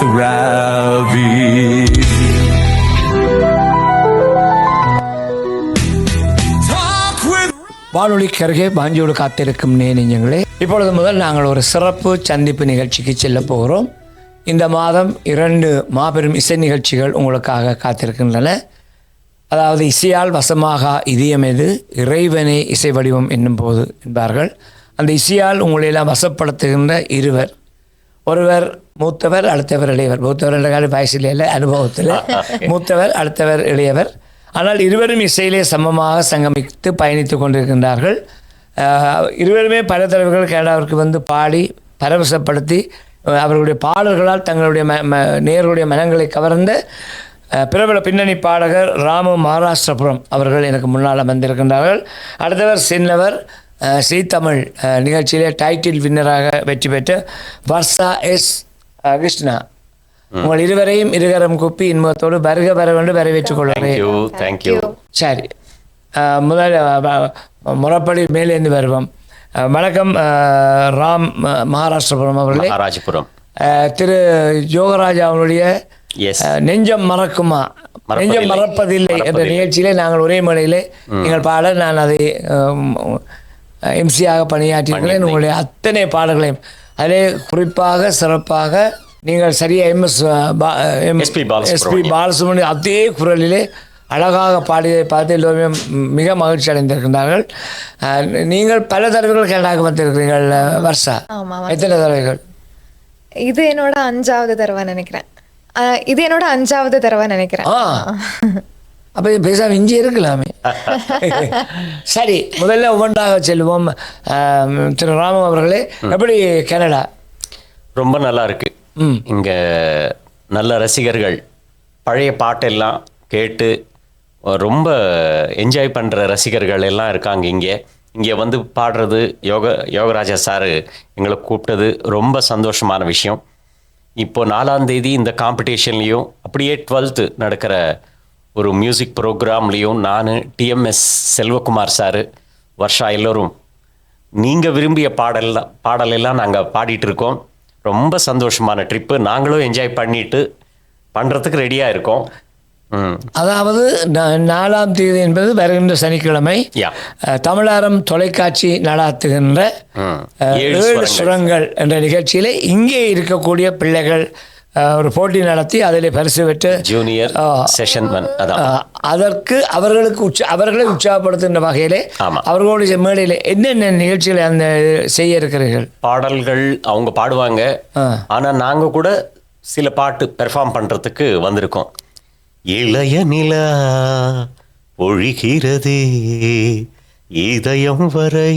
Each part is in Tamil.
with Ravi. வானொலி கருகே வானொலிக்கு அருகே பாஞ்சியோடு காத்திருக்கும் நேனிஞ்சங்களே இப்பொழுது முதல் நாங்கள் ஒரு சிறப்பு சந்திப்பு நிகழ்ச்சிக்கு செல்ல போகிறோம். இந்த மாதம் இரண்டு மாபெரும் இசை நிகழ்ச்சிகள் உங்களுக்காக காத்திருக்கின்றன. அதாவது இசையால் வசமாக எது இறைவனே இசை வடிவம் என்னும் போது என்பார்கள். அந்த இசையால் உங்களையெல்லாம் வசப்படுத்துகின்ற இருவர் ஒருவர் மூத்தவர் அடுத்தவர் இளையவர். மூத்தவர் என்ற கால வயசில் இல்லை அனுபவத்தில். மூத்தவர் அடுத்தவர் இளையவர். ஆனால் இருவரும் இசையிலே சமமாக சங்கமித்து பயணித்து கொண்டிருக்கின்றார்கள். இருவருமே பல தலைவர்கள் கனடாவிற்கு வந்து பாடி பரவசப்படுத்தி அவர்களுடைய பாடல்களால் தங்களுடைய ம ம நேயர்களுடைய மனங்களை கவர்ந்த பிரபல பின்னணி பாடகர் ராமு மகாராஷ்டிரபுரம் அவர்கள் எனக்கு முன்னால் வந்திருக்கின்றார்கள் அடுத்தவர் சின்னவர் ஸ்ரீ தமிழ் அஹ், நிகழ்ச்சியிலே டைட்டில் வின்னராக வெற்றி பெற்ற வர்ஷா எஸ் கிருஷ்ணா. உங்கள் இருவரையும் இருகரம் குப்பி இன்பத்தோடு வருக வர வேண்டும் வரவேற்றுக் கொள்கிறேன் தேங்க்யூ சரி. முதல் முறைப்படி மேலேந்து வருவோம். வணக்கம் ராம் மகாராஷ்டிரபுரம் அவர்களே. மகாராஜபுரம். அஹ், திரு யோகராஜா அஹ், நெஞ்சம் மறக்குமா. நெஞ்சம் மறப்பதில்லை என்ற. நிகழ்ச்சியிலே நாங்கள் ஒரே மேடையிலே நீங்கள் பாட நான் அதை எம்சியாக பணியாற்றியிருக்கிறேன் உங்களுடைய அத்தனை பாடல்களையும். அதிலே குறிப்பாக சிறப்பாக நீங்கள் சரியா M S SP Balasubramaniam. S P Balasubramaniam அதே குரலிலே அழகாக பாடியதை பார்த்து எல்லோருமே மிக மகிழ்ச்சி அடைந்திருக்கின்றார்கள் அஹ், நீங்கள் பல தடவைகள் கேட்டாக வந்திருக்கிறீர்கள் வர்ஷா? ஆமா, எத்தனை தடவைகள்? இது என்னோட அஞ்சாவது தடவை நினைக்கிறேன். ஆஹ் இது என்னோட அஞ்சாவது தடவை நினைக்கிறேன். அப்போ பேசாம இஞ்சி இருக்கலாமே. சரி முதல்ல ஒவ்வொன்றாக செல்வோம். திரு ராமம் அவர்களே எப்படி கனடா? ரொம்ப நல்லா இருக்கு. இங்க நல்ல ரசிகர்கள் பழைய பாட்டெல்லாம் கேட்டு ரொம்ப என்ஜாய் பண்ற ரசிகர்கள் எல்லாம் இருக்காங்க இங்கே. இங்கே வந்து பாடுறது யோக யோகராஜா சார் எங்களை கூப்பிட்டது ரொம்ப சந்தோஷமான விஷயம். இப்போ நாலாம் தேதி இந்த காம்படிஷன்லேயும் அப்படியே டுவெல்த்து நடக்கிற ஒரு மியூசிக் ப்ரோக்ராம்லேயும் நான் டிஎம்எஸ் செல்வகுமார் சார் வர்ஷா எல்லோரும். நீங்கள் விரும்பிய பாடல்லாம் பாடலெல்லாம் நாங்கள் பாடிட்டு இருக்கோம். ரொம்ப சந்தோஷமான ட்ரிப்பு நாங்களும் என்ஜாய் பண்ணிட்டு பண்ணுறதுக்கு ரெடியாக இருக்கோம். அதாவது நாலாம் தேதி என்பது வருகின்ற சனிக்கிழமை. தமிழாரம் தொலைக்காட்சி நடாத்துகின்ற ஏழு சுரங்கள். என்ற நிகழ்ச்சியிலே இங்கே இருக்கக்கூடிய பிள்ளைகள் ஒரு போட்டி நடத்தி அதில் பரிசு பெற்று ஜூனியர். செஷன் அதற்கு அவர்களுக்கு உற்ச அவர்களை உற்சாகப்படுத்துகின்ற வகையிலே. அவர்களுடைய மேடையில் என்னென்ன நிகழ்ச்சிகளை அந்த செய்ய இருக்கிறீர்கள் பாடல்கள் அவங்க பாடுவாங்க ஆ. ஆனா நாங்க கூட சில பாட்டு பெர்ஃபார்ம் பண்றதுக்கு வந்திருக்கோம் இளைய நிலா பொழிகிறதே இதயம் வரை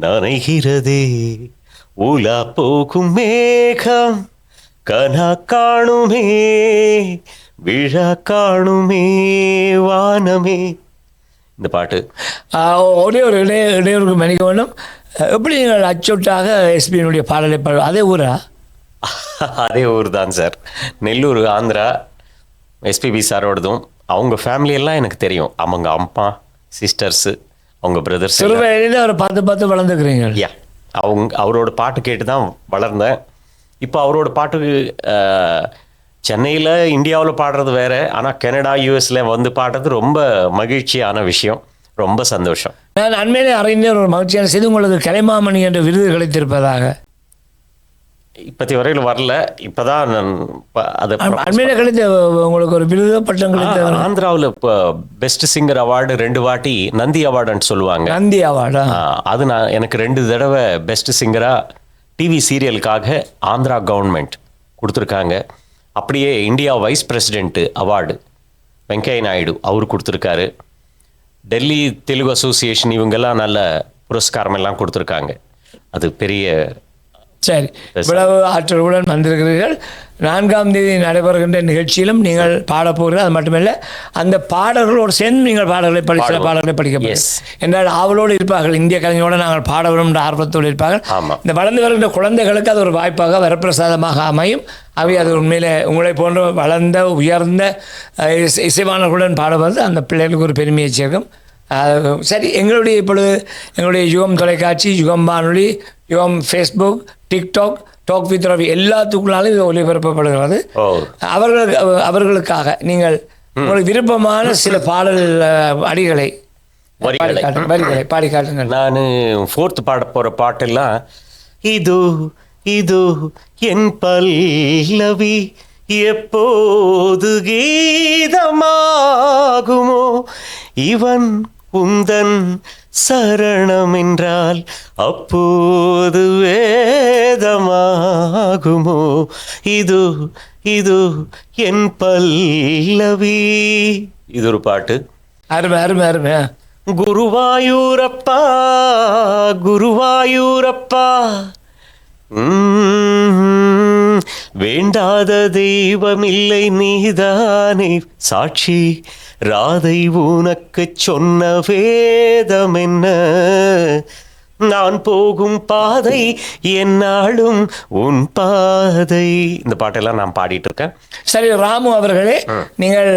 நனைகிறதே உலா போகும் மேகம் கனா காணுமே விழா காணுமே வானமே. இந்த பாட்டு. ஒரே ஒரு இடைய இடையூறுக்கு மன்னிக்க வேண்டும். எப்படி நீங்கள் அச்சொட்டாக எஸ்பியினுடைய பாடலை பாடு அதே ஊரா? அதே ஊர் தான் sir. Nellore Andhra S P B சாரோடதும். அவங்க ஃபேமிலி எல்லாம் எனக்கு தெரியும். அவங்க அம்மா சிஸ்டர்ஸு அவங்க பிரதர்ஸ் அவரை பார்த்து பார்த்து வளர்ந்துக்கிறீங்க யா அவங்க அவரோட பாட்டு கேட்டு தான் வளர்ந்தேன். இப்போ அவரோட பாட்டு சென்னையில் இந்தியாவில் பாடுறது வேற ஆனால் கனடா யூஎஸில் வந்து பாடுறது ரொம்ப மகிழ்ச்சியான விஷயம் ரொம்ப சந்தோஷம். நான் அண்மையிலே அறிஞர் ஒரு மகிழ்ச்சியான செய்தி உங்களுக்கு கலைமாமணி என்ற விருது கிடைத்திருப்பதாக. இப்பத்தி வரையில் வரல இப்போதான் நான் அதை அண்மையிலே கிடைத்த உங்களுக்கு ஒரு விருது பட்டம் கிடைத்த ஆந்திராவில் இப்போ பெஸ்ட் சிங்கர் அவார்டு ரெண்டு வாட்டி நந்தி அவார்டுன்னு சொல்லுவாங்க. நந்தி அவார்டா அது நான் எனக்கு ரெண்டு தடவை பெஸ்ட் சிங்கரா டிவி சீரியலுக்காக ஆந்திரா கவர்மெண்ட் கொடுத்துருக்காங்க. அப்படியே India vice president award Venkaiah Naidu அவர் கொடுத்துருக்காரு. டெல்லி தெலுங்கு அசோசியேஷன் இவங்கெல்லாம் நல்ல புரஸ்காரம் எல்லாம் கொடுத்துருக்காங்க. அது பெரிய சரி இவ்வளவு ஆற்றலுடன் வந்திருக்கிறீர்கள். நான்காம் தேதி நடைபெறுகின்ற நிகழ்ச்சியிலும் நீங்கள் பாடப் போகிறீர்கள் அது மட்டுமல்ல அந்த பாடல்களோடு சேர்ந்து நீங்கள் பாடல்களை படி சில. பாடல்களை படிக்க. போகிறீர்கள். என்றால் ஆவலோடு இருப்பார்கள் இந்திய கலைஞரோடு நாங்கள் பாட என்ற ஆர்வத்தோடு இருப்பார்கள். இந்த வளர்ந்து வருகின்ற குழந்தைகளுக்கு அது ஒரு வாய்ப்பாக வரப்பிரசாதமாக அமையும் அவை அது உண்மையிலே உங்களை போன்ற வளர்ந்த உயர்ந்த அஹ், இசை- இசைவாணர்களுடன் பாடுவது அந்த பிள்ளைகளுக்கு ஒரு பெருமையை சேர்க்கும் சரி எங்களுடைய இப்பொழுது எங்களுடைய யுகம் தொலைக்காட்சி யுகம் வானொலி யுகம் Facebook TikTok talk with Ravi எல்லாத்துக்குள்ளாலும் இது ஒளிபரப்பப்படுகிறது. அவர்களுக்கு அவர்களுக்காக நீங்கள் உங்களுக்கு விருப்பமான சில பாடல் அடிகளை வரிகளை பாடி காட்டுங்கள் நான் ஃபோர்த் பாட போகிற பாட்டெல்லாம் இது இது என் பல்லவி எப்போது கீதமாகுமோ? இவன் உந்தன் சரணம் என்றால் அப்போது வேதமாகுமோ? இது இது என் பல்லவி. இது ஒரு பாட்டு அருமை அருமை அருமை. குருவாயூரப்பா குருவாயூரப்பா வேண்டாத தெய்வமில்லை நீதானே சாட்சி. ராதை உனக்கு சொன்ன வேதம் என்ன நான் போகும் பாதை என்னாலும் உன் பாதை. இந்த பாட்டெல்லாம் நான் பாடிட்டு இருக்கேன் சரி ராமு அவர்களே நீங்கள்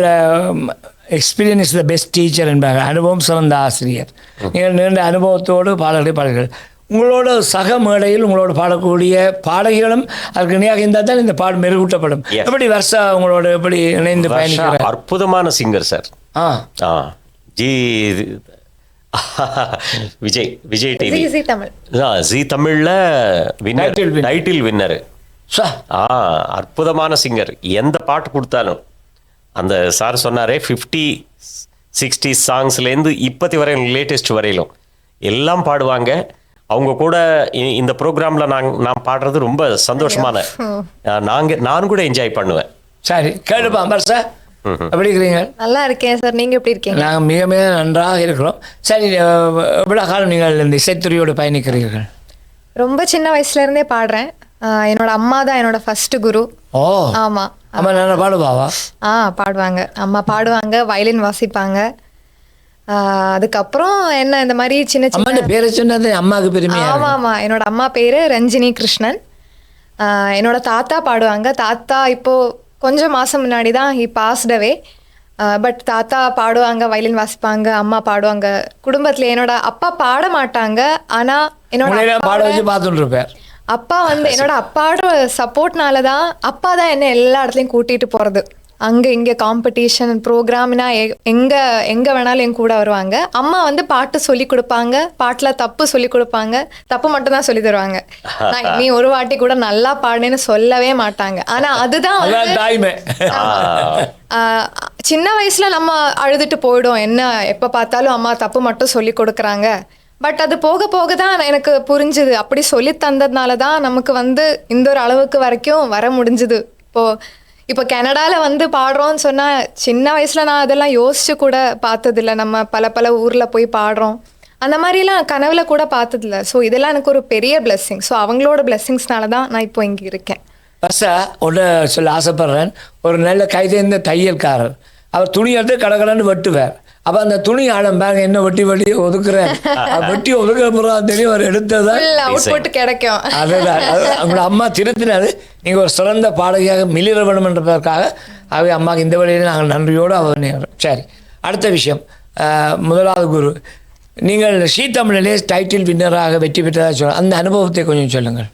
எக்ஸ்பீரியன்ஸ் த பெஸ்ட் டீச்சர் என்பார்கள். அனுபவம் சிறந்த ஆசிரியர். நீங்கள் நீண்ட அனுபவத்தோடு பாடல்களை பாடுங்கள். உங்களோட சக மேடையில் உங்களோட பாடக்கூடிய பாடகிகளும் அதுக்கு இணையாக இருந்தால் தான் இந்த பாடு மெருகூட்டப்படும். எப்படி வருஷா உங்களோட எப்படி இணைந்து வர்ஷா பயணிக்கிற அற்புதமான சிங்கர் சார் ஆ. ஆ. Zee Vijay Vijay TV Zee Tamil. Zee தமிழ்ல வின்னர். டைட்டில் வின்னர் ஆ அற்புதமான சிங்கர் எந்த பாட்டு கொடுத்தாலும் அந்த சார் சொன்னாரே ஃபிஃப்டி சிக்ஸ்டி சாங்ஸ்லேருந்து இப்பத்தி வரையும் லேட்டஸ்ட் வரையிலும் எல்லாம் பாடுவாங்க. அவங்க கூட இந்த ப்ரோக்ராமில் நான் நான் பாடுறது ரொம்ப சந்தோஷமான நாங்கள் நான் கூட என்ஜாய் பண்ணுவேன். சரி கேளுப்பா வருஷா எப்படி இருக்கிறீங்க? நல்லா இருக்கேன் சார் நீங்க எப்படி இருக்கீங்க? நாங்கள் மிக மிக நன்றாக இருக்கிறோம். சரி அஹ், எவ்வளவு காலம் நீங்கள் இந்த இசைத்துறையோடு பயணிக்கிறீர்கள்? ரொம்ப சின்ன வயசுல இருந்தே பாடுறேன். என்னோட அம்மா தான் என்னோட ஃபர்ஸ்ட் குரு. ஓ. ஆமா. அம்மா நான் பாடுவாவா? ஆ பாடுவாங்க. அம்மா பாடுவாங்க வயலின் வாசிப்பாங்க. அதுக்கப்புறம் என்ன இந்த மாதிரி சின்ன சின்ன பேரை சொன்னது அம்மாவுக்கு பெருமையா ஆமா ஆமா. என்னோட அம்மா பேரு ரஞ்சினி கிருஷ்ணன். என்னோட தாத்தா பாடுவாங்க. தாத்தா இப்போ கொஞ்சம் மாசம் முன்னாடி தான் ஹி பாஸ்டவே பட் தாத்தா பாடுவாங்க வயலின் வாசிப்பாங்க அம்மா பாடுவாங்க. குடும்பத்துல என்னோட அப்பா பாட மாட்டாங்க. ஆனா என்னோட பாட வச்சு பார்த்துட்டு அப்பா வந்து என்னோட அப்பாவோட சப்போர்ட்னால தான் அப்பா தான் என்ன எல்லா இடத்துலையும் கூட்டிட்டு போறது. அங்க இங்க காம்படிஷன் ப்ரோக்ராம்னா எங்க எங்க வேணாலும் என் கூட வருவாங்க. அம்மா வந்து பாட்டு சொல்லி கொடுப்பாங்க. பாட்டுல தப்பு சொல்லி கொடுப்பாங்க. தப்பு மட்டும் தான் சொல்லி தருவாங்க. நான் நீ ஒரு வாட்டி கூட நல்லா பாடுனேன்னு சொல்லவே மாட்டாங்க. ஆனா அதுதான் வந்து சின்ன வயசுல நம்ம அழுதுட்டு போயிடும் என்ன எப்ப பார்த்தாலும் அம்மா தப்பு மட்டும் சொல்லி கொடுக்குறாங்க. பட் அது போக போக தான் எனக்கு புரிஞ்சுது. அப்படி சொல்லி தந்ததுனால தான் நமக்கு வந்து இந்த ஒரு அளவுக்கு வரைக்கும் வர முடிஞ்சுது. இப்போ இப்போ கனடாவில் வந்து பாடுறோம்னு சொன்னால் சின்ன வயசில் நான் அதெல்லாம் யோசிச்சு கூட பார்த்ததில்ல. நம்ம பல பல ஊரில் போய் பாடுறோம். அந்த மாதிரிலாம் கனவுல கூட பார்த்ததில்ல. ஸோ இதெல்லாம் எனக்கு ஒரு பெரிய பிளெஸ்ஸிங் ஸோ அவங்களோட பிளெஸ்ஸிங்ஸ்னால தான் நான் இப்போ இங்கே இருக்கேன். வருஷா ஒன்று சொல்ல ஆசைப்படுறேன். ஒரு நல்ல கைதேர்ந்த தையல்காரர். அவர் துணி எடுத்து கடகடன்னு வெட்டுவார். அப்போ அந்த துணி ஆடம் பாருங்க என்ன வெட்டி வெட்டி ஒதுக்குறார் அது வெட்டி ஒதுக்குற பிறகு தெரியும் அவர் எடுத்ததான் கிடைக்கும். அதுதான் அது உங்களோட அம்மா திருத்தினது. நீங்கள் ஒரு சிறந்த பாடகியாக மிளிர வேண்டும் என்பதற்காக ஆகவே அம்மாவுக்கு இந்த வழியில் நாங்கள் நன்றியோடு அவர் சரி அடுத்த விஷயம். முதலாவது குரு. நீங்கள் ஷீ தமிழிலே டைட்டில் வின்னராக வெற்றி பெற்றதாக சொல்ல அந்த அனுபவத்தை கொஞ்சம் சொல்லுங்கள்.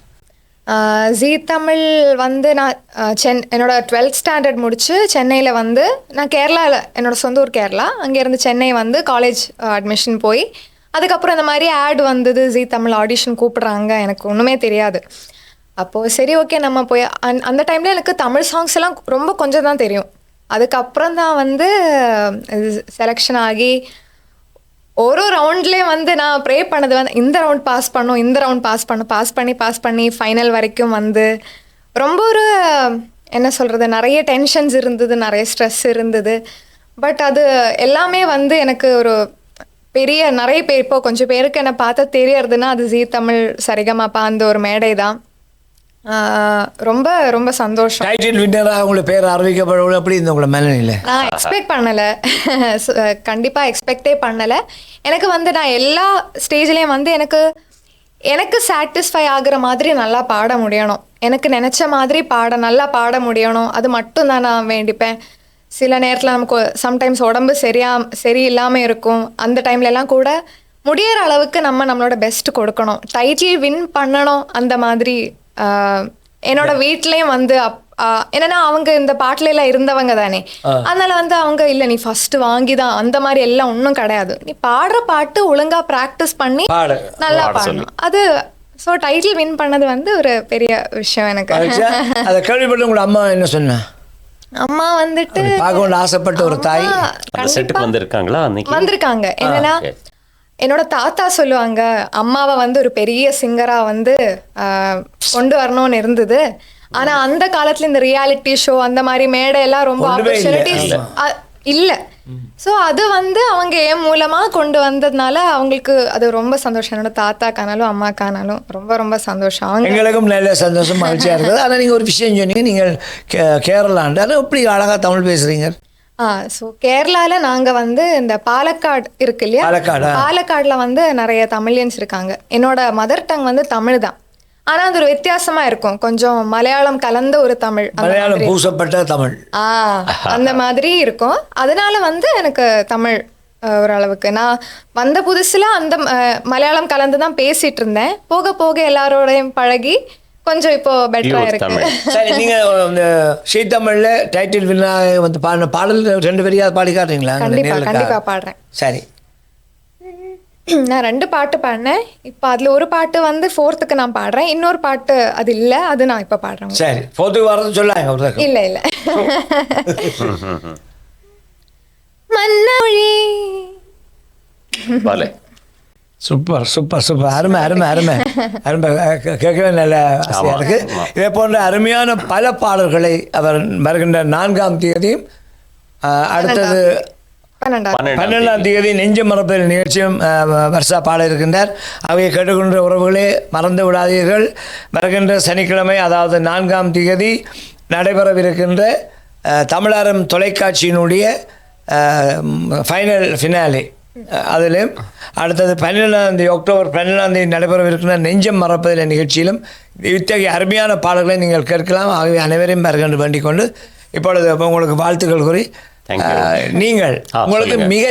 ஜீ தமிழ் வந்து நான் சென் என்னோட டுவெல்த் ஸ்டாண்டர்ட் முடிச்சு சென்னையில் வந்து நான் கேரளாவில் என்னோட சொந்த ஊர் கேரளா. அங்கேருந்து சென்னை வந்து காலேஜ் அட்மிஷன் போய் அதுக்கப்புறம் இந்த மாதிரி ஆட் வந்தது ஜீ தமிழ் ஆடிஷன் கூப்பிட்றாங்க. எனக்கு ஒன்றுமே தெரியாது. அப்போது சரி ஓகே நம்ம போய் அந் அந்த டைமில் எனக்கு தமிழ் சாங்ஸ் எல்லாம் ரொம்ப கொஞ்சம் தான் தெரியும். அதுக்கப்புறம் தான் வந்து செலெக்ஷன் ஆகி ஒரு ரவுண்ட்லேயே வந்து நான் ப்ரே பண்ணது வந்து இந்த ரவுண்ட் பாஸ் பண்ணும் இந்த ரவுண்ட் பாஸ் பண்ணும் பாஸ் பண்ணி பாஸ் பண்ணி ஃபைனல் வரைக்கும் வந்து ரொம்ப ஒரு என்ன சொல்கிறது நிறைய டென்ஷன்ஸ் இருந்தது நிறைய ஸ்ட்ரெஸ் இருந்தது. பட் அது எல்லாமே வந்து எனக்கு ஒரு பெரிய நிறைய பேர் இப்போ கொஞ்சம் பேருக்கு என்னை பார்த்தா தெரியறதுன்னா அது ஜீ தமிழ் சரிகமாப்பா அந்த ஒரு மேடை தான். ரொம்ப ரொம்ப சந்தோஷம். டைட்டில் வின்னராக உங்களை பேர் அறிவிக்கப்பட அப்படி இந்த உங்களை மனநிலை நான் எக்ஸ்பெக்ட் பண்ணலை. கண்டிப்பாக எக்ஸ்பெக்டே பண்ணலை. எனக்கு வந்து நான் எல்லா ஸ்டேஜ்லேயும் வந்து எனக்கு எனக்கு சாட்டிஸ்ஃபை ஆகுற மாதிரி நல்லா பாட முடியணும். எனக்கு நினச்ச மாதிரி பாட நல்லா பாட முடியணும். அது மட்டும் தான் நான் வேண்டிப்பேன். சில நேரத்தில் நமக்கு சம்டைம்ஸ் உடம்பு சரியா சரியில்லாமல் இருக்கும். அந்த டைம்ல எல்லாம் கூட முடியிற அளவுக்கு நம்ம நம்மளோட பெஸ்ட் கொடுக்கணும். டைட்டில் வின் பண்ணணும் அந்த மாதிரி என்னோட வீட்லயும் வந்து என்னன்னா அவங்க இந்த பாட்டுல எல்லாம் இருந்தவங்க தானே. அதனால வந்து அவங்க இல்ல நீ ஃபர்ஸ்ட் வாங்கி தான் அந்த மாதிரி எல்லாம் ஒன்றும் கிடையாது. நீ பாடுற பாட்டு ஒழுங்கா ப்ராக்டிஸ் பண்ணி பாடு. நல்லா. பாடணும். அது ஸோ டைட்டில் வின் பண்ணது வந்து ஒரு பெரிய விஷயம் எனக்கு. அதை கேள்விப்பட்டு உங்களோட அம்மா என்ன சொன்னா? அம்மா வந்துட்டு பார்க்க ஆசைப்பட்ட ஒரு தாய். செட்டுக்கு வந்திருக்காங்களா அன்னைக்கு? வந்திருக்காங்க. என்னன்னா. என்னோட தாத்தா சொல்லுவாங்க அம்மாவை வந்து ஒரு பெரிய சிங்கரா வந்து கொண்டு வரணும்னு இருந்தது. ஆனா அந்த காலத்துல இந்த ரியாலிட்டி ஷோ அந்த மாதிரி மேடை எல்லாம் ரொம்ப. ஆப்பர்ச்சுனிட்டிஸ் இல்ல. சோ அது வந்து அவங்க என் மூலமா கொண்டு வந்ததுனால அவங்களுக்கு அது ரொம்ப சந்தோஷம். என்னோட தாத்தாக்கானாலும் அம்மாக்கானாலும் ரொம்ப ரொம்ப சந்தோஷம். அவங்க எங்களுக்கும் நல்ல சந்தோஷம் மகிழ்ச்சியா இருக்குது. ஆனால் நீங்கள் ஒரு விஷயம் சொன்னீங்க நீங்கள் கே- கேரளாண்டு ஆனால் எப்படி அழகா தமிழ் பேசுறீங்க? ஸோ கேரளால நாங்க வந்து இந்த பாலக்காடு இருக்கு இல்லையா? பாலக்காடா? பாலக்காடுல வந்து நிறைய தமிழியன்ஸ் இருக்காங்க. என்னோட மதர் டங் வந்து தமிழ் தான் ஆனா அது ஒரு வித்தியாசமா இருக்கும். கொஞ்சம் மலையாளம் கலந்த ஒரு தமிழ் மலையாளம். பூசப்பட்ட தமிழ். ஆ அந்த மாதிரி இருக்கும். அதனால வந்து எனக்கு தமிழ் ஓரளவுக்கு. நான் வந்த புதுசுல அந்த மலையாளம் கலந்து தான் பேசிட்டு இருந்தேன். போக போக எல்லாரோடையும் பழகி கொஞ்சம் இப்போ பெட்டரா இருக்கு. சரி நீங்க இந்த ஷீ தமிழ்ல டைட்டில் வின்னா வந்து பாடின பாடல் ரெண்டு பேரையாவது பாடி காட்டுறீங்களா? கண்டிப்பா? கண்டிப்பா பாடுறேன். சரி. நான் ரெண்டு பாட்டு பாடினேன். இப்போ அதில் ஒரு பாட்டு வந்து ஃபோர்த்துக்கு நான் பாடுறேன். இன்னொரு பாட்டு அது இல்லை அது நான் இப்போ பாடுறேன் சரி போத்துக்கு வர்றது சொல்லாங்க. இல்லை இல்லை. மன்னமொழி பாலே சூப்பர் சூப்பர் சூப்பர் அருமை அருமை அருமை. அருமை. கே- கேட்கவே நல்ல ஆசையாக ஆமா, இருக்கு. ஆமா. இதே போன்ற அருமையான பல பாடல்களை அவர் வருகின்ற நான்காம் தேதியும் அடுத்தது பன்னெண்டாம் தேதி. நெஞ்ச மரப்பல் நிகழ்ச்சியும் வருஷா பாட இருக்கின்றார். அவையை கேட்டுக்கொண்ட உறவுகளே மறந்து விடாதீர்கள். வருகின்ற சனிக்கிழமை அதாவது நான்காம் தேதி நடைபெறவிருக்கின்ற தமிழாரம் தொலைக்காட்சியினுடைய ஃபைனல் ஃபினாலே. அதிலும் அடுத்தது பன்னிரெண்டாம் தேதி அக்டோபர் பன்னிரெண்டாம் தேதி நடைபெறவிருக்கின்ற நெஞ்சம் மறப்பதில் நிகழ்ச்சியிலும் இத்தகைய அருமையான பாடல்களை நீங்கள் கேட்கலாம். ஆகவே அனைவரையும் வருகின்ற வேண்டிக் கொண்டு இப்பொழுது உங்களுக்கு வாழ்த்துக்கள் கூறி நீங்கள் உங்களுக்கு. மிக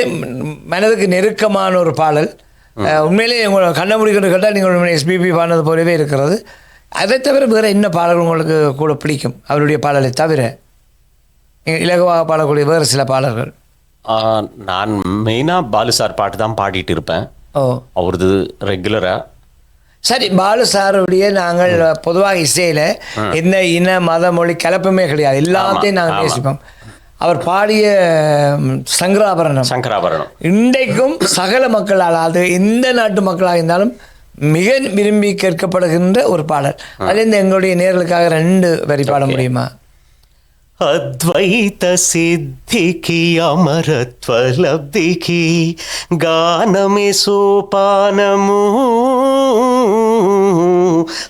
மனதுக்கு நெருக்கமான ஒரு பாடல். உண்மையிலேயே உங்களை கண்ண முடிக்கிட்டு கேட்டால் நீங்கள் எஸ்பிபி பாடினது போலவே இருக்கிறது. அதை தவிர வேறு என்ன பாடல் உங்களுக்கு கூட பிடிக்கும்? அவருடைய பாடலை தவிர இலகுவாக பாடக்கூடிய வேறு சில பாடல்கள். நான் மெயினாக பாலு சார் பாட்டு தான் பாடிட்டு இருப்பேன். ஓ. அவரது ரெகுலராக சரி பாலு சாருடைய நாங்கள் பொதுவாக இசையில் எந்த இன மத மொழி கலப்புமே கிடையாது. எல்லாத்தையும் நாங்கள் ஆமா. நேசிப்போம். அவர் பாடிய சங்கராபரணம். சங்கராபரணம். இன்றைக்கும் சகல மக்களால் அது எந்த நாட்டு மக்களாக இருந்தாலும் மிக விரும்பி கேட்கப்படுகின்ற ஒரு பாடல். அதுலேருந்து எங்களுடைய நேர்களுக்காக ரெண்டு வரி பாட முடியுமா? అద్వైత సిద్ధికి అమరత్వ లబ్ధికి గానమే సోపానము.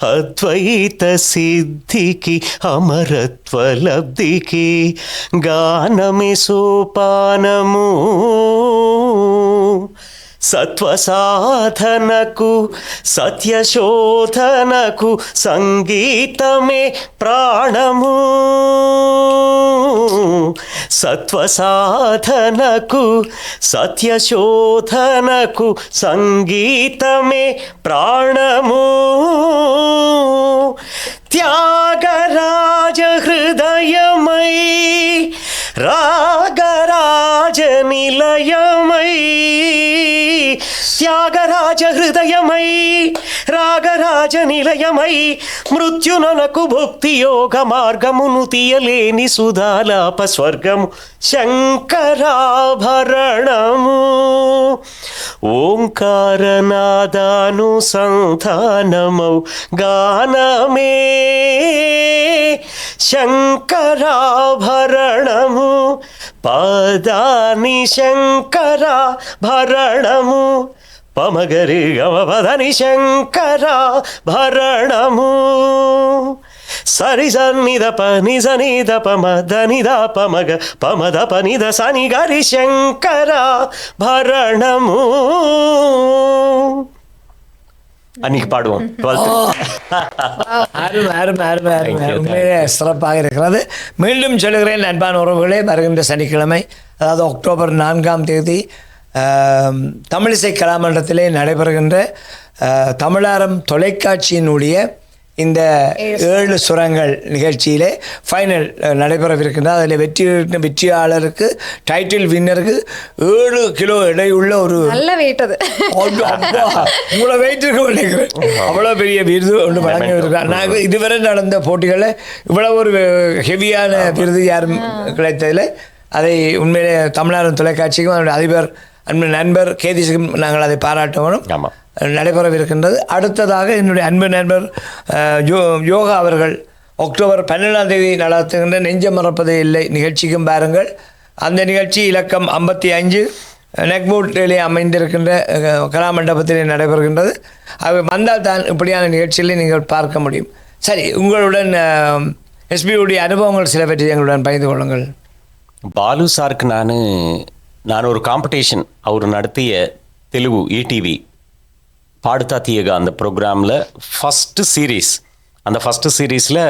అద్వైత సిద్ధికి అమరత్వ లబ్ధికి గానమే సోపానము. సత్వసాధనకు సత్యశోధనకు సంగీతమే ప్రాణము. సత్వసాధనకు సత్యశోధనకు సంగీతమే ప్రాణము. త్యాగరాజ హృదయమై రాగరాజ నిలయమై త్యాగరాజ హృదయమై రాగరాజ నిలయమై మృత్యునకు భక్తి యోగ మార్గమును తీయలేని సుధాలాప స్వర్గము శంకరాభరణము. ఓంకారనాదాను సంధానమౌ గానమే. శంకరాభరణము. పదాని శంకరాభరణము. పమగరి గమపదని శంకరాభరణము. సరి సన్నిద ప నిజ నిద పమ ధనిద మగ పమద పనిద సని గరి శంకర భరణము அன்னைக்கு பாடுவோம். அருமை அருமை அருமை அருமை. உண்மையிலே சிறப்பாக இருக்கிறது. மீண்டும் சொல்லுகிறேன் அன்பான உறவுகளே வருகின்ற சனிக்கிழமை அதாவது அக்டோபர் நான்காம் தேதி தமிழிசை கலாமண்டலத்திலே நடைபெறுகின்ற தமிழாரம் தொலைக்காட்சியினுடைய இந்த ஏழு சுரங்கள் நிகழ்ச்சியிலே ஃபைனல் நடைபெறவிருக்கின்றது. அதில் வெற்றி வெற்றியாளருக்கு டைட்டில் வின்னருக்கு ஏழு கிலோ எடையுள்ள ஒரு நல்ல வெயிட் அது. உங்களை வைத்திருக்க நினைக்கிறேன் அவ்வளோ பெரிய விருது ஒன்று வழங்கியிருக்காங்க நாங்கள் இதுவரை நடந்த போட்டிகளில் இவ்வளவு ஒரு ஹெவியான விருது யாரும் கிடைத்ததில்லை. அதை உண்மையிலே தமிழ்நாடு தொலைக்காட்சிக்கும் அதனுடைய அதிபர் அன்பு நண்பர் கேதிஸுக்கும் நாங்கள் அதை பாராட்ட வேணும் ஆமாம் நடைபெறவிருக்கின்றது. அடுத்ததாக என்னுடைய அன்பு நண்பர் யோ யோகா அவர்கள் அக்டோபர் பன்னெண்டாம் தேதி நடத்துகின்ற நெஞ்சம் மறப்பதே இல்லை. நிகழ்ச்சிக்கும் பாருங்கள். அந்த நிகழ்ச்சி இலக்கம் ஐம்பத்தி அஞ்சு நெக்மூட்டிலே அமைந்திருக்கின்ற கலா மண்டபத்திலே நடைபெறுகின்றது. அவை வந்தால் தான் இப்படியான நிகழ்ச்சிகளை நீங்கள் பார்க்க முடியும். சரி உங்களுடன் எஸ்பியுடைய அனுபவங்கள் சிலவற்றை எங்களுடன் பகிர்ந்து கொள்ளுங்கள். பாலு சாருக்கு நான் நான் ஒரு காம்படிஷன் அவர் நடத்திய தெலுங்கு ஈடிவி பாடுதா தீயகா அந்த ப்ரோக்ராமில் ஃபஸ்ட்டு சீரீஸ் அந்த ஃபஸ்ட்டு சீரீஸில்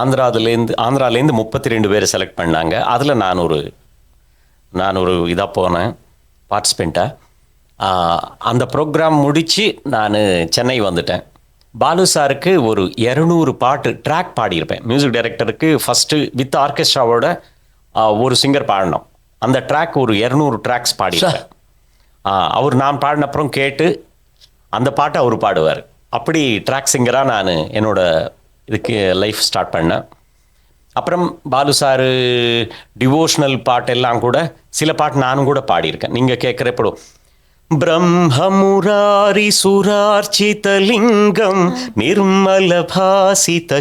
ஆந்திராதுலேருந்து ஆந்திராலேருந்து முப்பத்தி ரெண்டு பேர் செலக்ட் பண்ணாங்க. அதில் நான் ஒரு நான் ஒரு இதாக போனேன் பார்ட்டிசிபெண்ட்டாக அந்த ப்ரோக்ராம் முடித்து நான் சென்னை வந்துட்டேன். பாலு சாருக்கு ஒரு இரநூறு பாட்டு ட்ராக் பாடியிருப்பேன். மியூசிக் டைரக்டருக்கு ஃபஸ்ட்டு வித் ஆர்கெஸ்ட்ராவோட ஒரு சிங்கர் பாடினோம். அந்த ட்ராக் ஒரு இரநூறு ட்ராக்ஸ் பாடியிருப்பேன். அவர் நான் பாடின அப்புறம் கேட்டு அந்த பாட்டை அவர் பாடுவார். அப்படி ட்ராக் சிங்கராக நான் என்னோட இதுக்கு லைஃப் ஸ்டார்ட் பண்ணேன். அப்புறம் பாலு சாரு டிவோஷனல் பாட்டெல்லாம் கூட சில பாட்டு நானும் கூட பாடியிருக்கேன். நீங்கள் கேட்குறப்போ பிரம்மமுராரி சுரார்ச்சித லிங்கம் நிர்மல பாசித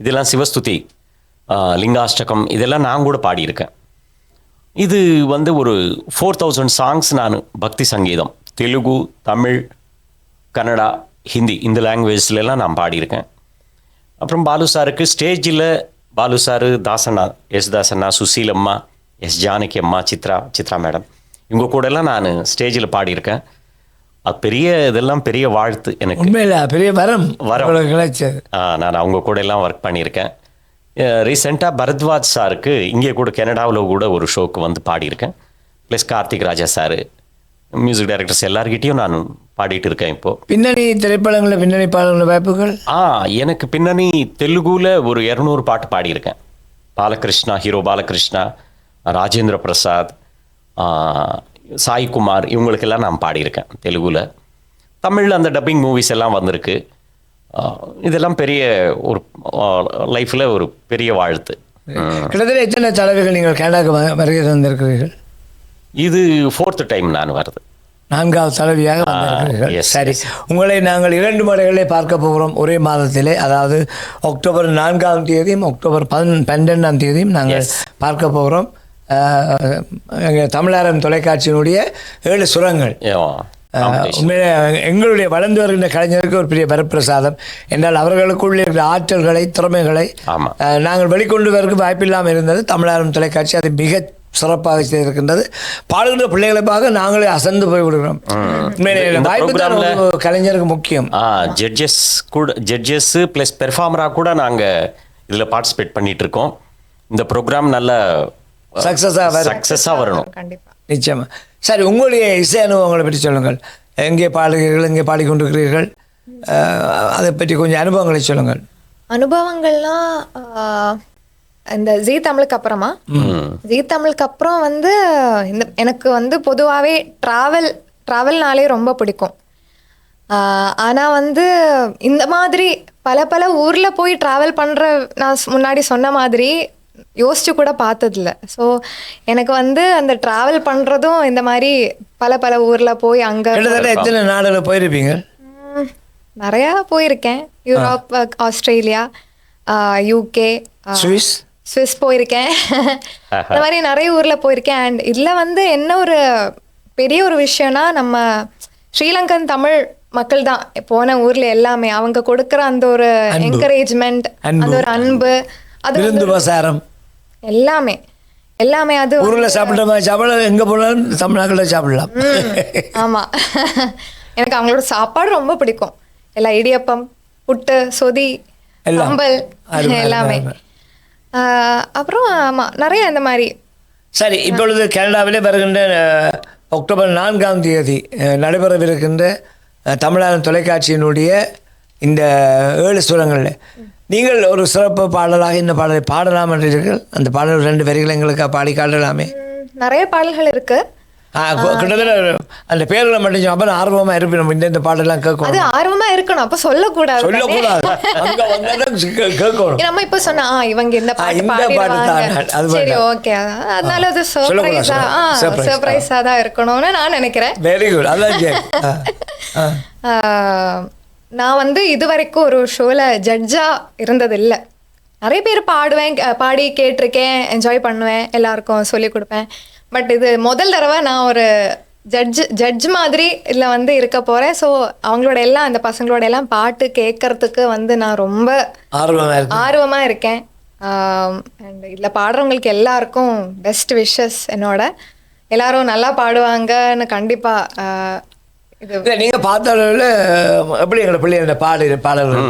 இதெல்லாம் சிவஸ்துதி லிங்காஷ்டகம் இதெல்லாம் நான் கூட பாடியிருக்கேன். இது வந்து ஒரு ஃபோர் தௌசண்ட் சாங்ஸ் நான் பக்தி சங்கீதம். தெலுங்கு தமிழ் கன்னடா ஹிந்தி இந்த லாங்குவேஜ்லலாம் நான் பாடியிருக்கேன். அப்புறம் பாலு சாருக்கு ஸ்டேஜில் Balu sir Dasanna S Dasanna Susheelamma S Janaki அம்மா சித்ரா சித்ரா மேடம். இவங்க கூடலாம் நான் ஸ்டேஜில் பாடியிருக்கேன். அது பெரிய இதெல்லாம் பெரிய வாழ்த்து எனக்கு. உண்மையில் பெரிய வரம். வரம். கிடைச்சது. நான் அவங்க கூட எல்லாம் ஒர்க் பண்ணியிருக்கேன் ரீசெண்டாக பரத்வாஜ் சாருக்கு இங்கே கூட கனடாவில் கூட ஒரு ஷோக்கு வந்து பாடியிருக்கேன். Plus Karthik Raja sir music directors எல்லார்கிட்டயும் நான் பாடிட்டு இருக்கேன் இப்போது பின்னணி திரைப்படங்களில் பின்னணி பாடல்கள் வாய்ப்புகள்? ஆ எனக்கு பின்னணி தெலுங்குல ஒரு இரநூறு பாட்டு பாடியிருக்கேன். பாலகிருஷ்ணா ஹீரோ பாலகிருஷ்ணா ராஜேந்திர பிரசாத் ஆ, சாய் குமார் இவங்களுக்கெல்லாம் நான் பாடியிருக்கேன் தெலுங்குல. தமிழில் அந்த டப்பிங் மூவிஸ் எல்லாம் வந்திருக்கு. இதெல்லாம் பெரிய ஒரு லைஃப்பில் ஒரு பெரிய வாழ்த்து. கிட்டத்தட்ட எத்தனை தலைவர்கள் நீங்கள் கனடாக்கு வ- வருகை தந்திருக்கிறீர்கள்? இது ஃபோர்த்து டைம் நான் வருது நான்காவது தலைவியாக சரி. உங்களை நாங்கள் இரண்டு முறைகளே பார்க்க போகிறோம். ஒரே மாதத்திலே அதாவது அக்டோபர் நான்காம் தேதியும் அக்டோபர் பன் பன்னெண்டாம் தேதியும் நாங்கள். பார்க்க போகிறோம். எங்கள் தமிழாரம் தொலைக்காட்சியினுடைய ஏழு சுரங்கள். உண்மையிலே எங்களுடைய வளர்ந்து வருகின்ற கலைஞருக்கு ஒரு பெரிய வரப்பிரசாதம். என்றால் அவர்களுக்குள்ளே இருக்கிற ஆற்றல்களை திறமைகளை நாங்கள் வெளிக்கொண்டு வரக்கு வாய்ப்பில்லாமல் இருந்தது தமிழாரம் தொலைக்காட்சி. அது மிக சிறப்பாக செய்திருக்கின்றது பாடுகின்ற பிள்ளைகளை பார்க்க நாங்களே அசந்து போய் விடுகிறோம் வாய்ப்பு தான் கலைஞருக்கு முக்கியம். ஆ ஜட்ஜஸ் கூட ஜட்ஜஸ் ப்ளஸ் பெர்ஃபார்மராக கூட நாங்கள் இதில் பார்ட்டிசிபேட் பண்ணிட்டு இருக்கோம். இந்த ப்ரோக்ராம் நல்ல சக்ஸஸாக சக்ஸஸாக வரணும். கண்டிப்பா. நிச்சயமா. சரி உங்களுடைய இசை அனுபவங்களை பற்றி சொல்லுங்கள். எங்கே பாடுகிறீர்கள் எங்கே பாடிக்கொண்டிருக்கிறீர்கள்? அதை பற்றி கொஞ்சம் அனுபவங்களை சொல்லுங்கள். அனுபவங்கள்னா ஆஹ், இந்த ஜீ தமிழுக்கு அப்புறமா ஜீ தமிழுக்கு அப்புறம் வந்து இந்த எனக்கு வந்து பொதுவாகவே ட்ராவல் ட்ராவல்னாலே ரொம்ப பிடிக்கும். ஆஹ், ஆனா வந்து இந்த மாதிரி பல பல ஊர்ல போய் ட்ராவல் பண்ற நான் முன்னாடி சொன்ன மாதிரி யோசிச்சு கூட பார்த்ததில்ல. ஸோ எனக்கு வந்து அந்த ட்ராவல் பண்றதும் இந்த மாதிரி பல பல ஊர்ல போய் அங்க எத்தனை நாடுகள் போயிருப்பீங்க? நிறையா போயிருக்கேன். Europe Australia UK Swiss? Swiss போயிருக்கேன். இந்த மாதிரி நிறைய ஊர்ல போயிருக்கேன். அண்ட் இதுல வந்து என்ன ஒரு பெரிய ஒரு விஷயம்னா நம்ம ஸ்ரீலங்கன் தமிழ் மக்கள் தான். போன ஊர்ல எல்லாமே. அவங்க கொடுக்குற அந்த ஒரு என்கரேஜ்மெண்ட். அந்த ஒரு அன்பு அது வந்து விருந்து உபசாரம் எல்லாமே. எல்லாமே அது ஊரில் சாப்பிட்ட மாதிரி சாப்பிட எங்கே போனாலும் தமிழ்நாட்டில் சாப்பிடலாம். ஆமா. எனக்கு அவங்களோட சாப்பாடு ரொம்ப பிடிக்கும். எல்லா இடியப்பம் புட்டு சொதி அருமை, எல்லாமே. அப்புறம் ஆமா நிறைய இந்த மாதிரி. சரி இப்பொழுது கனடாவிலே வருகின்ற அக்டோபர் நான்காம் தேதி நடைபெறவிருக்கின்ற தமிழாளன் தொலைக்காட்சியினுடைய இந்த ஏழு சுரங்களில் நீங்கள் ஒரு சிறப்பு பாடலாக இந்த பாடலை பாடலாம் என்றீர்கள்? அந்த பாடல் ரெண்டு வரிகள் எங்களுக்கு பாடி காட்டலாமே. நிறைய பாடல்கள் இருக்கு. ஆ, கு- கிட்டத்தட்ட அந்த பேர்களை மட்டும் அப்போ ஆர்வமாக இருப்போம் இந்த இந்த பாடலாம் கேட்கணும் அது ஆர்வமா இருக்கணும் அப்ப சொல்லக்கூடாது சொல்லக்கூடாது அங்கே வந்தாலும் கே- கேட்கணும் நம்ம இப்ப சொன்னா இவங்க இந்த பாட்டு இந்த பாட்டு தான், அது சரி. ஓகே அதனால அது சொல்லக்கூடாது, சர்ப்ரைஸா ஆ surprise, சர்ப்ரைஸா தான் இருக்கணும்னு நான் நினைக்கிறேன் வெரி குட் அதான் நான் வந்து இது வரைக்கும் ஒரு ஷோல ஜட்ஜா இருந்தது இல்ல நிறைய பேர் பாடுவேன் பாடி கேட்டிருக்கேன் என்ஜாய் பண்ணுவேன் எல்லாருக்கும் சொல்லி கொடுப்பேன் பட் இது முதல் தடவை நான் ஒரு ஜட்ஜ் ஜட்ஜ் மாதிரி இதில் வந்து இருக்க போகிறேன் ஸோ அவங்களோட எல்லாம் அந்த பசங்களோட எல்லாம் பாட்டு கேட்கறதுக்கு வந்து நான் ரொம்ப ஆர்வமாக இருக்கு ஆர்வமா இருக்கேன். அண்ட் இதில் பாடுறவங்களுக்கு எல்லாருக்கும் பெஸ்ட் விஷஸ் என்னோட. எல்லாரும் நல்லா பாடுவாங்கன்னு கண்டிப்பா ஆஹ், இது இல்லை நீங்கள் பார்த்த அளவில் எப்படி எங்களை பிள்ளைகளோட பாடு பாடல்கள்.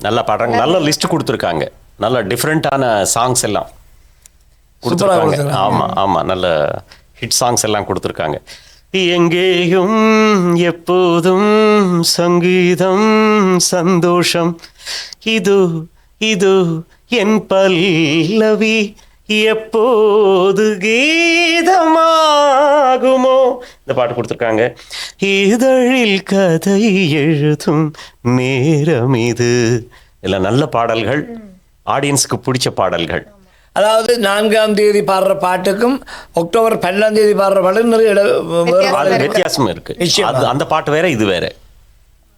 நல்லா பாடுறாங்க. நல்ல லிஸ்ட் கொடுத்துருக்காங்க. நல்ல டிஃப்ரெண்ட்டான சாங்ஸ் எல்லாம். கொடுத்துருக்காங்க. கொடுத்திருக்காங்க. ஆமா ஆமா நல்ல ஹிட் சாங்ஸ் எல்லாம் கொடுத்துருக்காங்க. எங்கேயும் எப்போதும் சங்கீதம் சந்தோஷம். இது இது என் பல்லவி எப்போது கீதமாகுமோ? இந்த பாட்டு கொடுத்துருக்காங்க. இதழில் கதை எழுதும் நேரம் இது எல்லாம் நல்ல பாடல்கள். ஆடியன்ஸ்க்கு பிடிச்ச பாடல்கள். அதாவது நான்காம் தேதி பாடுற பாட்டுக்கும் அக்டோபர் பன்னெண்டாம் தேதி பாடுற பாட்டு நிறைய. வித்தியாசம் இருக்கு. அந்த பாட்டு வேற இது வேற.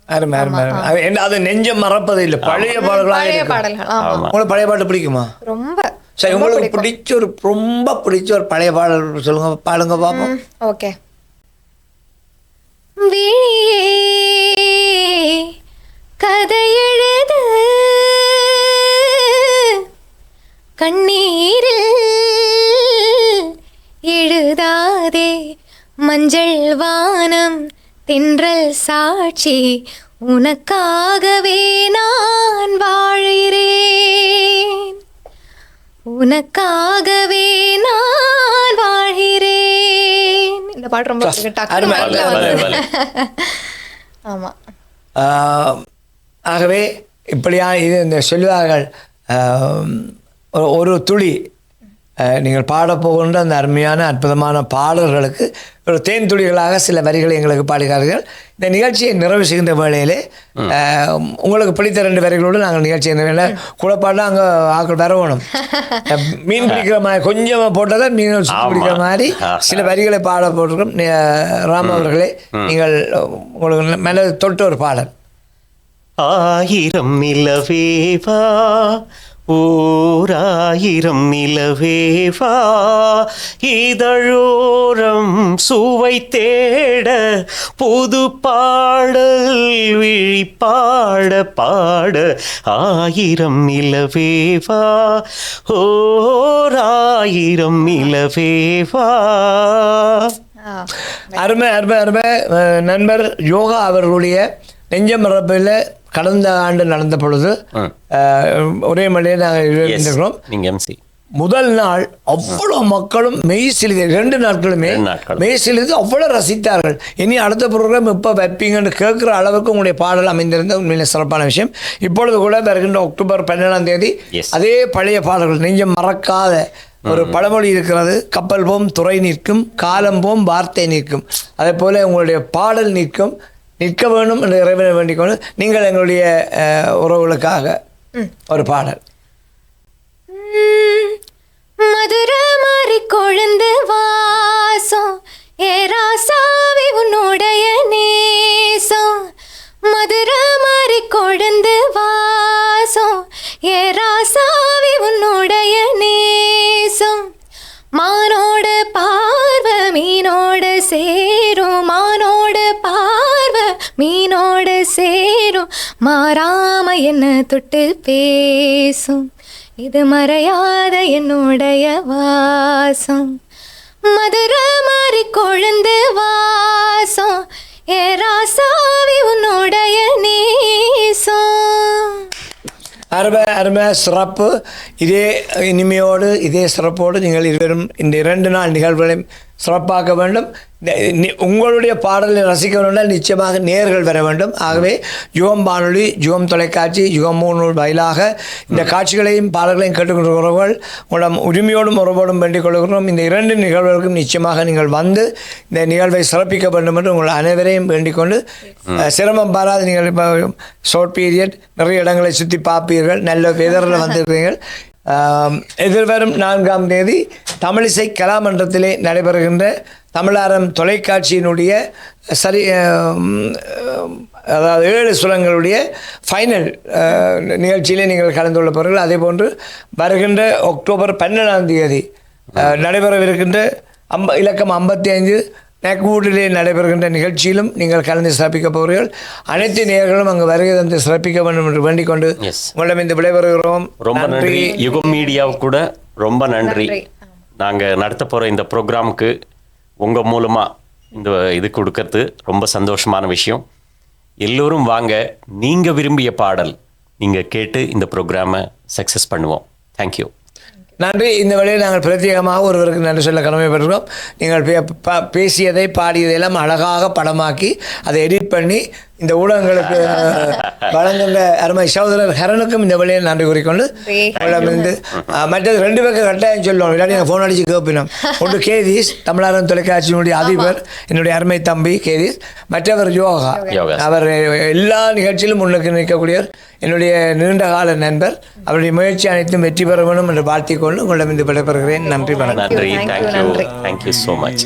அருமை அருமை அருமை. அது நெஞ்சம் மறப்பது இல்லை. பழைய பாடல்களாக. பாடல்கள் உங்களுக்கு பழைய பாட்டு பிடிக்குமா? ரொம்ப சரி உங்களுக்கு. பிடிச்ச ஒரு ரொம்ப பிடிச்ச ஒரு பழைய பாடல் சொல்லுங்க பாடுங்க பாப்போம். ஓகே. விழியே கதை எழுது. கண்ணீரில் எழுதாதே மஞ்சள் வானம் தென்றல் சாட்சி உனக்காகவே நான் வாழ்கிறேன் உனக்காகவே நான் வாழ்கிறேன் இந்த பாட்டு ரொம்ப பிடிக்கும். டக்குனு அருமை, மைண்ட்ல பலே, வந்தது. பலே. ஆமா ஆஹ், ஆகவே இப்படியா இது இந்த சொல்லுவார்கள் ஒரு- ஒரு துளி. நீங்கள் பாடப் போகின்ற அந்த அருமையான அற்புதமான பாடல்களுக்கு ஒரு தேன் துளிகளாக சில வரிகளை எங்களுக்கு பாடுகிறார்கள் இந்த நிகழ்ச்சியை நிறைவு செய்கின்ற வேளையிலே உங்களுக்கு பிடித்த ரெண்டு வரிகளோடு நாங்கள் நிகழ்ச்சி நிறைவேல குழப்பாடு அங்கே ஆக்கள் வரணும் மீன் பிடிக்கிற மாதிரி கொஞ்சமாக போட்டதை மீன். பிடிக்கிற மாதிரி சில வரிகளை பாட போட்டிருக்கோம் ராம் அவர்களே நீங்கள் உங்களுக்கு மேலே தொட்ட ஒரு பாடல். ஆயிரம் நிலவேவா ஓராயிரம் நிலவேவா இதழோரம் சுவை தேட புது பாடல் விழி பாட பாட ஆயிரம் நிலவேவா ஓராயிரம் நிலவேவா அருமை அருமை அருமை. நண்பர் யோகா அவர்களுடைய நெஞ்ச மரபில் கடந்த ஆண்டு நடந்த பொழுது ஒரே மலையில் நாங்கள். இருந்திருக்கிறோம். எம்சி முதல் நாள் அவ்வளோ மக்களும் மெய் சிலிது ரெண்டு நாட்களுமே. மெய் சிலிது அவ்வளோ ரசித்தார்கள். இனி அடுத்த ப்ரோக்ராம் இப்போ வைப்பீங்கன்னு கேட்குற அளவுக்கு உங்களுடைய பாடல் அமைந்திருந்த உண்மையிலே சிறப்பான விஷயம். இப்பொழுது கூட வருகின்ற அக்டோபர் பன்னெண்டாம் தேதி. அதே பழைய பாடல்கள் நெஞ்சம் மறக்காத ஒரு பழமொழி இருக்கிறது. கப்பல் போம் துறை நிற்கும் காலம் போம் வார்த்தை நிற்கும் அதே போல உங்களுடைய பாடல் நிற்கும் நிற்க வேணும் என்று இறைவனை வேண்டிக் கொண்டு நீங்கள் எங்களுடைய உறவுகளுக்காக ஒரு பாடல். மதுர மாறி கொழுந்து வாசம் ஏ ராசாவி உன்னுடைய நேசம். மதுர மாறி கொழுந்து வாசம் ஏ ராசாவி உன்னுடைய நேசம். மாறாம என்ன தொட்டு பேசும்? இது மறையாத என்னுடைய வாசம். மதுர மாறி கொழுந்து வாசம். ஏ ராசாவி உன்னுடைய நேசம். அருமை அருமை சிறப்பு. இதே இனிமையோடு இதே சிறப்போடு நீங்கள் இருவரும் இந்த இரண்டு நாள் நிகழ்வுகளையும் சிறப்பாக்க வேண்டும். உங்களுடைய பாடலை ரசிக்க வேண்டும்னால் நிச்சயமாக நேர்கள் வர வேண்டும். ஆகவே யுகம் வானொலி யுகம் தொலைக்காட்சி யுகம் மூணு வாயிலாக இந்த காட்சிகளையும் பாடல்களையும் கேட்டுக்கொள்கிறவர்கள் உங்களிடம் உரிமையோடும் உறவோடும் வேண்டிக் கொள்கிறோம். இந்த இரண்டு நிகழ்வுகளுக்கும் நிச்சயமாக நீங்கள் வந்து இந்த நிகழ்வை சிறப்பிக்க வேண்டும் என்று உங்கள் அனைவரையும் வேண்டிக் கொண்டு அஹ், சிரமம் பாராது. நீங்கள் இப்போ ஷார்ட் பீரியட் நிறைய இடங்களை சுற்றி பார்ப்பீர்கள். நல்ல வெதரில் வந்திருக்கிறீர்கள் எதிர்வரும் நான்காம் தேதி தமிழிசை கலாமன்றத்திலே நடைபெறுகின்ற தமிழாரம் தொலைக்காட்சியினுடைய சரி அதாவது ஏழு சுரங்களுடைய ஃபைனல் நிகழ்ச்சியிலே நீங்கள் கலந்து கொள்ள போகிறீர்கள் அதே போன்று வருகின்ற அக்டோபர் பன்னெண்டாம் தேதி நடைபெறவிருக்கின்ற அம்ப இலக்கம் ஐம்பத்தி ஐந்து நெக்வூடிலே நடைபெறுகின்ற நிகழ்ச்சியிலும் நீங்கள் கலந்து சிறப்பிக்க போகிறீர்கள். அனைத்து நேயர்களும் அங்கு வருகை தந்து சிறப்பிக்க வேண்டும் என்று வேண்டிக் கொண்டு. உங்களிடம் இந்த விடைபெறுகிறோம். ரொம்ப நன்றி. யுகம் மீடியாவுக்கு கூட ரொம்ப நன்றி. நன்றி. நாங்கள் நடத்த போகிற இந்த ப்ரோக்ராமுக்கு உங்கள் மூலமாக இந்த இது கொடுக்கறது ரொம்ப சந்தோஷமான விஷயம். எல்லோரும் வாங்க நீங்கள் விரும்பிய பாடல் நீங்கள் கேட்டு இந்த ப்ரோக்ராமை சக்ஸஸ் பண்ணுவோம். தேங்க்யூ நன்றி. இந்த வழியில் நாங்கள் பிரத்யேகமாக ஒருவருக்கு நன்றி சொல்ல கடமைப்பட்டிருக்கோம் நீங்கள் பே- பாடியதை பேசியதை அழகாக படமாக்கி அதை எடிட் பண்ணி இந்த ஊடகங்களுக்கு வழங்குகின்ற அருமை சகோதரர் ஹரனுக்கும் இந்த வேளையில் நன்றி கூறிக்கொண்டு அஹ், மற்றது ரெண்டு பேருக்கு கட்டாயம் சொல்லுவோம் இல்லாட்டி ஃபோன் அடிச்சு கேட்பினோம் ஒன்று கேதீஸ் தமிழாரம் தொலைக்காட்சியினுடைய அதிபர் என்னுடைய அருமை தம்பி கேதீஸ் மற்றவர் யோகா. யோகா. அவர் எல்லா நிகழ்ச்சியிலும் முன்னுக்கு நிற்கக்கூடியவர் என்னுடைய நீண்ட கால நண்பர். அவருடைய முயற்சி அனைத்தும் வெற்றி பெற வேண்டும் என்று வாழ்த்திக் கொண்டு உங்களிடம் இந்த விடைபெறுகிறேன். நன்றி வணக்கம். நன்றி Thank you, thank you. Thank you so much